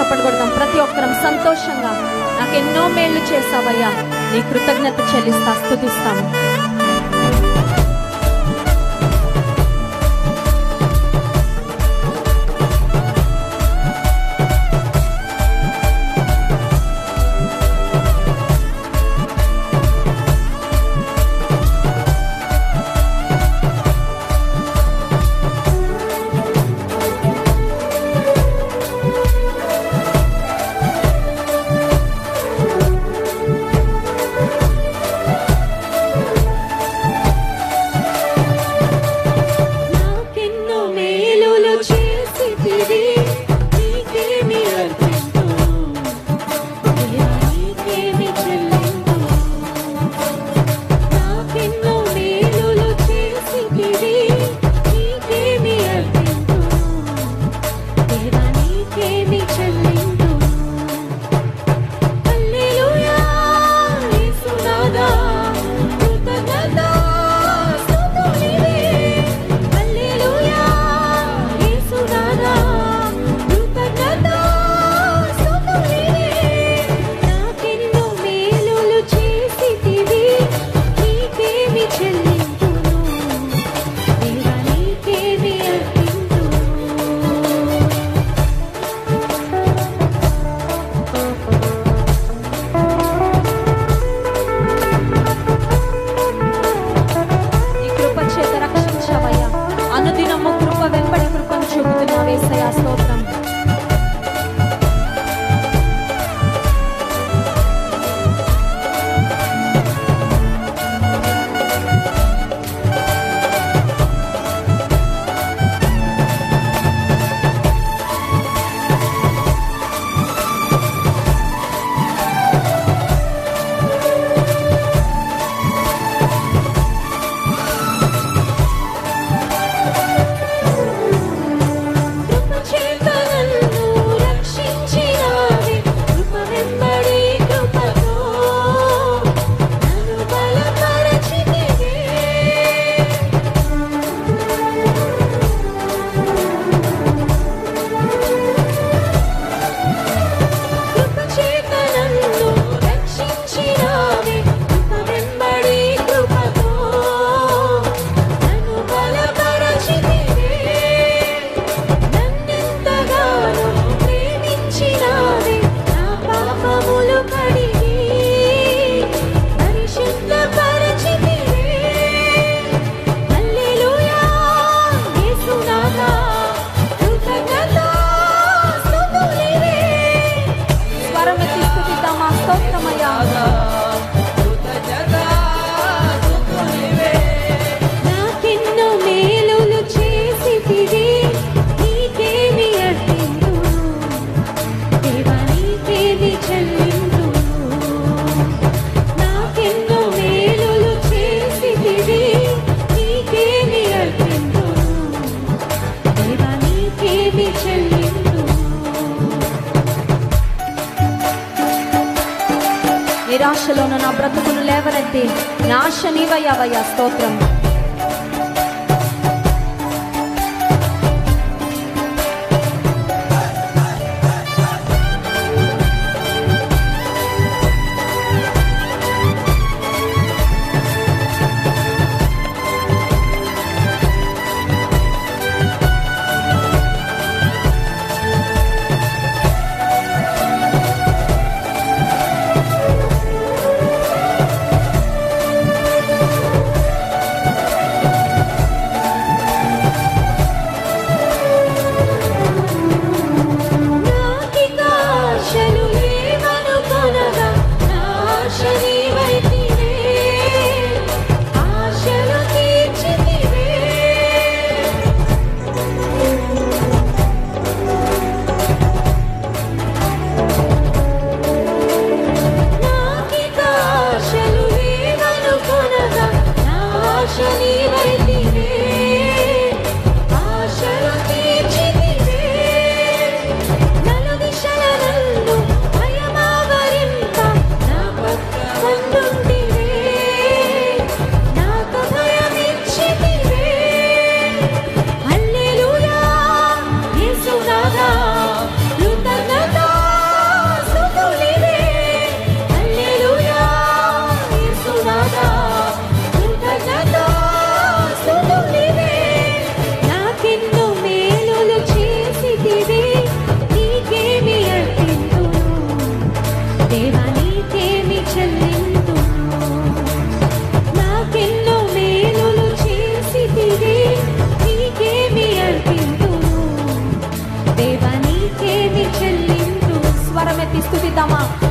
చప్పట్లు ప్రతి ఒక్కరం సంతోషంగా నాకు ఎన్నో మేళ్ళు చేస్తావయ్యా నీ కృతజ్ఞత చెల్లిస్తా స్థుతిస్తాము స్తోత్రం Çok da. ಸ್ತೋತ್ರಂ come